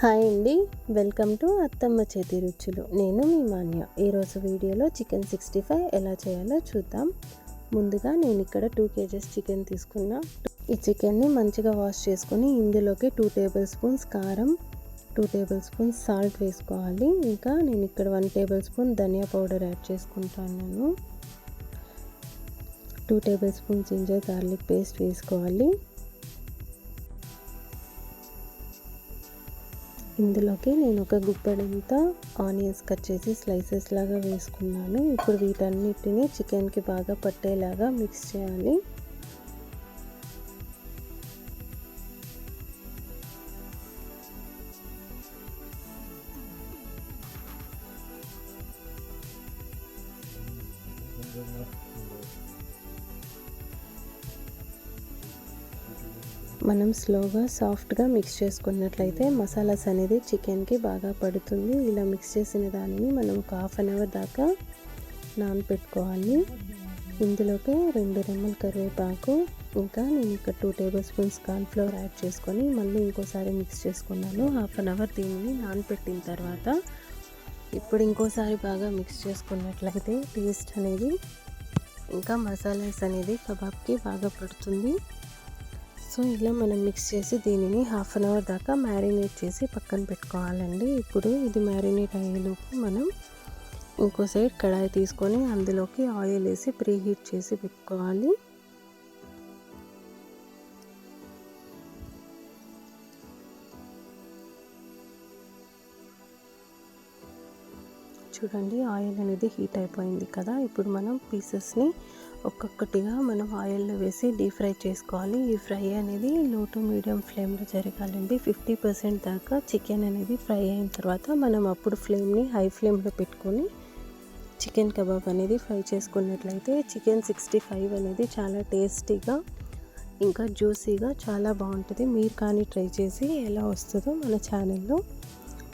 Hi అండి. Welcome to అత్తమ్మ చేతి రుచులు. నేను మీ మాన్య. ఈరోజు వీడియోలో చికెన్ సిక్స్టీ ఫైవ్ ఎలా చేయాలో చూద్దాం. ముందుగా నేను ఇక్కడ టూ కేజెస్ చికెన్ తీసుకున్నా. ఈ చికెన్ని మంచిగా వాష్ చేసుకొని ఇందులోకి టూ టేబుల్ స్పూన్స్ కారం టూ టేబుల్ స్పూన్స్ సాల్ట్ వేసుకోవాలి. ఇంకా నేను ఇక్కడ వన్ టేబుల్ స్పూన్ ధనియా పౌడర్ యాడ్ చేసుకుంటాను. Two tablespoons ginger garlic paste వేసుకోవాలి. ఇందులోకి నేను ఒక గుప్పెడంత ఆనియన్స్ కట్ చేసి స్లైసెస్ లాగా వేసుకున్నాను. ఇప్పుడు వీటన్నిటిని చికెన్కి బాగా పట్టేలాగా మిక్స్ చేయాలి. మనం స్లోగా సాఫ్ట్గా మిక్స్ చేసుకున్నట్లయితే మసాలాస్ అనేది చికెన్కి బాగా పడుతుంది. ఇలా మిక్స్ చేసిన దానిని మనం ఒక హాఫ్ అన్ అవర్ దాకా నానపెట్టుకోవాలి. ఇందులోకి రెండు రెమ్మల కరివేపాకు ఇంకా నేను ఇక్కడ two table spoons cornflour add చేసుకొని మళ్ళీ ఇంకోసారి మిక్స్ చేసుకున్నాను. హాఫ్ అన్ అవర్ దీనిని నానపెట్టిన తర్వాత ఇప్పుడు ఇంకోసారి బాగా మిక్స్ చేసుకున్నట్లయితే టేస్ట్ అనేది ఇంకా మసాలాస్ అనేది కబాబ్కి బాగా పడుతుంది. సో ఇలా మనం మిక్స్ చేసి దీనిని హాఫ్ అన్ అవర్ దాకా మ్యారినేట్ చేసి పక్కన పెట్టుకోవాలండి. ఇప్పుడు ఇది మ్యారినేట్ అయ్యేలోపు మనం ఇంకో సైడ్ కడాయి తీసుకొని అందులోకి ఆయిల్ వేసి ప్రీ హీట్ చేసి పెట్టుకోవాలి. చూడండి ఆయిల్ అనేది హీట్ అయిపోయింది కదా. ఇప్పుడు మనం పీసెస్ని ఒక్కొక్కటిగా మనం ఆయిల్లో వేసి డీప్ ఫ్రై చేసుకోవాలి. ఈ ఫ్రై అనేది లో టు మీడియం ఫ్లేమ్లో జరగాలండి. ఫిఫ్టీ పర్సెంట్ దాకా చికెన్ అనేది ఫ్రై అయిన తర్వాత మనం అప్పుడు ఫ్లేమ్ని హై ఫ్లేమ్లో పెట్టుకొని చికెన్ కబాబ్ అనేది ఫ్రై చేసుకున్నట్లయితే చికెన్ సిక్స్టీ ఫైవ్ అనేది చాలా టేస్టీగా ఇంకా జ్యూసీగా చాలా బాగుంటుంది. మీరు కానీ ట్రై చేసి ఎలా వస్తుందో మన ఛానల్లో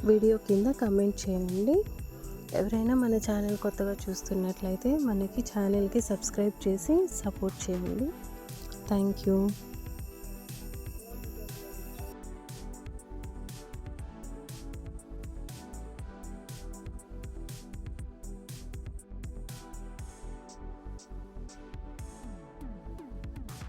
వీడియో కింద కమెంట్ చేయండి. ఎవరైనా మన ఛానల్ కొత్తగా చూస్తున్నట్లయితే మనకి ఛానల్కి సబ్స్క్రైబ్ చేసి సపోర్ట్ చేయండి. Thank you.